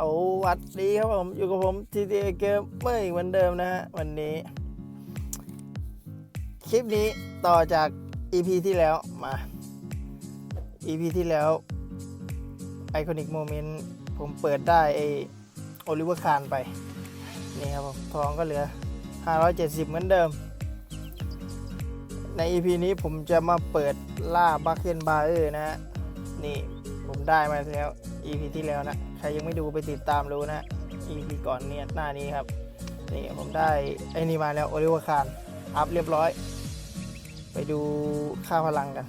เอาวัดดีครับผมอยู่กับผม GTA Gamer อีกเหมือนเดิมนะฮะวันนี้ คลิปนี้ต่อจาก EP ที่แล้วมา EP ที่แล้ว Iconic Moment ผมเปิดได้ไอโอลิเวอร์คานไป นี่ครับผมทองก็เหลือ 570 เหมือนเดิม ใน EP นี้ผมจะมาเปิดล่าบัคเคนบาร์เออร์นะฮะนี่ผมได้มาแล้ว EP ที่แล้วนะ ใครยังไม่ดูไปติดตามรู้นะ EP ก่อนเนี่ยหน้านี้ครับ นี่ผมได้ไอ้นี่มาแล้วโอลิเวอร์คานอัพเรียบร้อย ไปดูค่าพลังกัน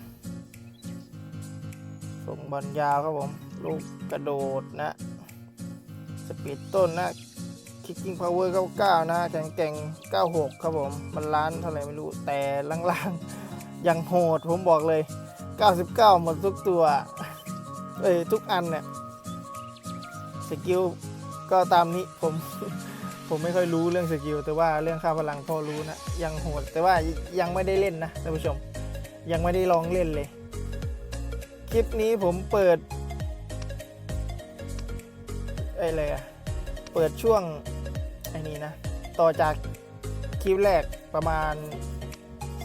ส่งบอลยาวครับผม ลูกกระโดดนะ สปีดต้นนะคิกกิ้งพาวเวอร์99 นะ แข็งแกร่ง 96 ครับผม มันล้านเท่าไหร่ไม่รู้ แต่ล่างๆ ยังโหดผมบอกเลย 99 หมดทุกตัว เอ้ย ทุกอันเนี่ย สกิลก็ตามนี้ผม ผมไม่ค่อยรู้เรื่องสกิลแต่ว่าเรื่องค่าพลังพอรู้นะ ยังโหด แต่ว่ายังไม่ได้เล่นนะท่านผู้ชม ยังไม่ได้ลองเล่นเลย คลิปนี้ผมเปิดเอ้ยอะไรอะเปิดช่วงไอ้นี้นะ ต่อจากคลิปแรกประมาณ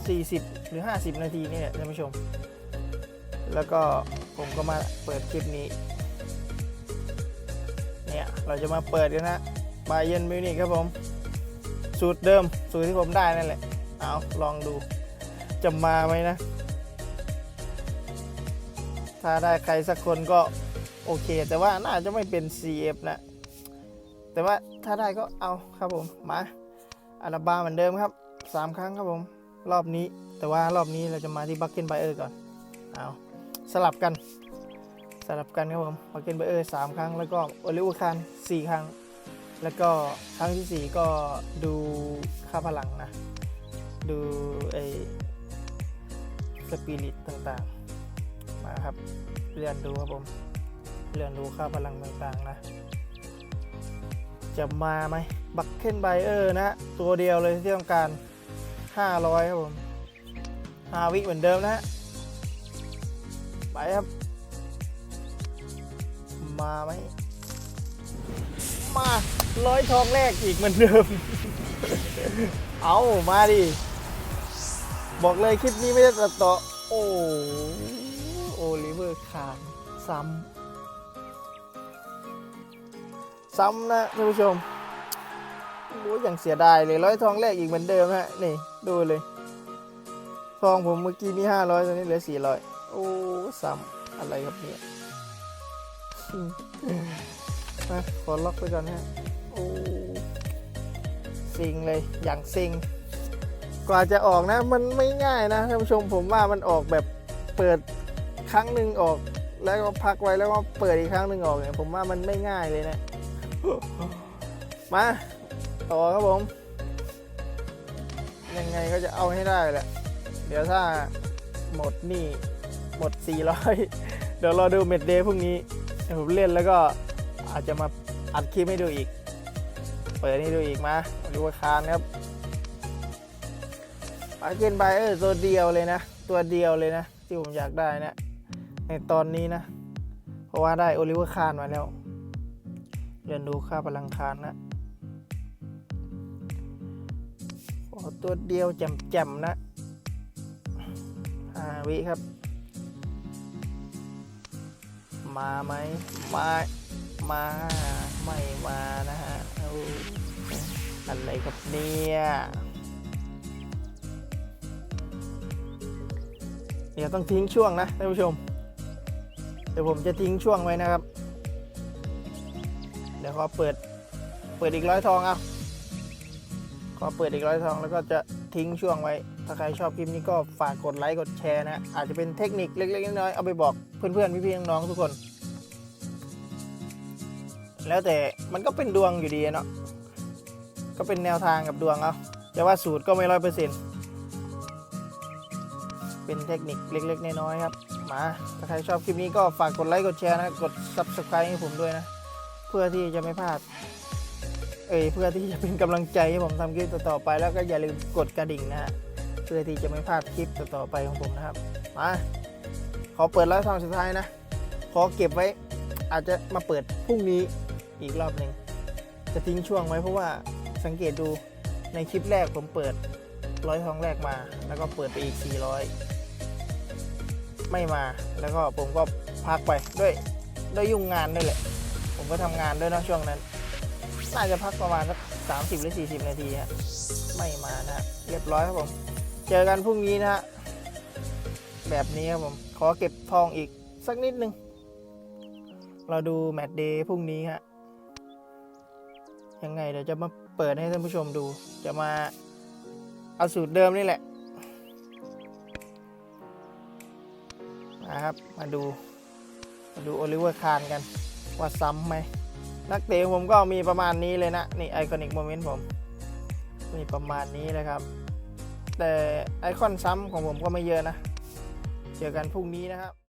40 หรือ 50 นาทีนี่แหละท่านผู้ชม แล้วก็ผมก็มาเปิดคลิปนี้ เนี่ยเราจะมาเปิดกันนะบาเยนมิวนิกครับผม สูตรเดิมสูตรที่ผมได้นั่นแหละ เอาลองดู จะมาไหมนะ ถ้าได้ใครสักคนก็โอเค แต่ว่าน่าจะไม่เป็น CF นะ แต่ว่าถ้าได้ก็เอาครับผม มาอาราบาเหมือนเดิมครับ 3 ครั้งครับผม รอบนี้ แต่ว่ารอบนี้เราจะมาที่บัคเกนไบเออร์ก่อน เอาสลับกัน สลับกันครับผมบัคเกนไบเออร์สามครั้ง แล้วก็โอลิเวอร์คันสี่ครั้ง แล้วก็ครั้งที่สี่ก็ดูค่าพลังนะ ดูไอสปิริตต่างๆ มาครับเลื่อนดูครับผมเลื่อนดูค่าพลังต่างๆนะ จะมาไหมบัคเคนไบเออร์นะ ตัวเดียวเลยที่ต้องการ 500 ครับผม5วิเหมือนเดิมนะฮะไปครับ มาไหมมาร้อยทองแรกอีกเหมือนเดิม เอามาดิ บอกเลยคลิปนี้ไม่ได้ตัดต่อ โอ้โอลิเวอร์คานซ้ำ ซ้ำนะท่านผู้ชมโอ้ยอย่างเสียดายเลยร้อยทองแรกอีกเหมือนเดิมฮะ นี่ ดูเลย ทองผมเมื่อกี้มีห้าร้อยตอนนี้เหลือสี่ร้อยโอ้ ซ้ำ อะไรครับเนี่ย มาขอล็อกไปก่อนฮะ โอ้ซิงเลยอย่างซิงกว่าจะออกนะมันไม่ง่ายนะท่านผู้ชมผมว่ามันออกแบบเปิดครั้งหนึ่งออก แล้วก็พักไว้แล้วก็เปิดอีกครั้งหนึ่งออกเนี่ยผมว่ามันไม่ง่ายเลยนะ มาต่อครับผม ยังไงก็จะเอาให้ได้แหละ เดี๋ยวถ้าหมดหนี่หมด 400 เดี๋ยวรอดูเม็ดเดย์พรุ่งนี้เดี๋ยว ผมเล่นแล้วก็อาจจะมาอัดคลิปให้ดูอีก เปิดให้ดูอีกมาดูว่าคานครับปาเกนไบเออร์ตัวเดียวเลยนะ ตัวเดียวเลยนะ ที่ผมอยากได้นะ ในตอนนี้นะ เพราะว่าได้โอลิเวอร์คานมาแล้วเรียนดูค่าพลังคานนะขอตัวเดียวแจ่มๆนะห้าวิครับ มาไหมมามาไม่มานะฮะอาอะไรครับเนี่ยเดี๋ยวต้องทิ้งช่วงนะท่านผู้ชม เดี๋ยวผมจะทิ้งช่วงไว้นะครับ เดี๋ยวขอเปิดเปิดอีกร้อยทองเอาขอเปิดอีกร้อยทองแล้วก็จะทิ้งช่วงไว้ ถ้าใครชอบคลิปนี้ก็ฝากกดไลค์กดแชร์นะ อาจจะเป็นเทคนิคเล็ก ๆ น้อยๆเอาไปบอกเพื่อนๆพี่ๆน้องๆทุกคน แล้วแต่มันก็เป็นดวงอยู่ดีเนาะก็เป็นแนวทางกับดวงเอาแต่ว่าสูตรก็ไม่ร้อยเปอร์เซ็นต์เป็นเทคนิคเล็ก ๆ น้อยๆครับ มา ถ้าใครชอบคลิปนี้ก็ฝากกดไลค์กดแชร์นะ กด subscribe ให้ผมด้วยนะ เพื่อที่จะไม่พลาด เอ้ย เพื่อที่จะเป็นกำลังใจให้ผมทำคลิปต่อๆไปแล้วก็อย่าลืมกดกระดิ่งนะฮะ เพื่อที่จะไม่พลาดคลิปต่อๆไปของผมนะครับมาขอเปิดแล้วทองสุดท้ายนะ ขอเก็บไว้ อาจจะมาเปิดพรุ่งนี้อีกรอบหนึ่งจะทิ้งช่วงไว้เพราะว่าสังเกตดูในคลิปแรกผมเปิดร้อยทองแรกมา แล้วก็เปิดไปอีก 400 ไม่มาแล้วก็ผมก็พักไปด้วยด้วยยุ่งงานด้วยแหละ ผมก็ทำงานด้วยนะช่วงนั้น น่าจะพักประมาณสักสามสิบหรือสี่สิบนาทีฮะไม่มานะฮะเรียบร้อยครับผม เจอกันพรุ่งนี้นะฮะ แบบนี้ครับผม ขอเก็บทองอีกสักนิดนึง เราดูแมตช์เดย์พรุ่งนี้ฮะ ยังไงเดี๋ยวจะมาเปิดให้ท่านผู้ชมดู จะมาเอาสูตรเดิมนี่แหละนะครับ มาดู มาดูโอลิเวอร์คานกัน ว่าซ้ำไหม นักเตะผมก็มีประมาณนี้เลยนะ นี่ไอคอนิกโมเมนต์ผม มีประมาณนี้เลยครับ แต่ไอคอนซ้ำของผมก็ไม่เยอะนะ เจอกันพรุ่งนี้นะครับ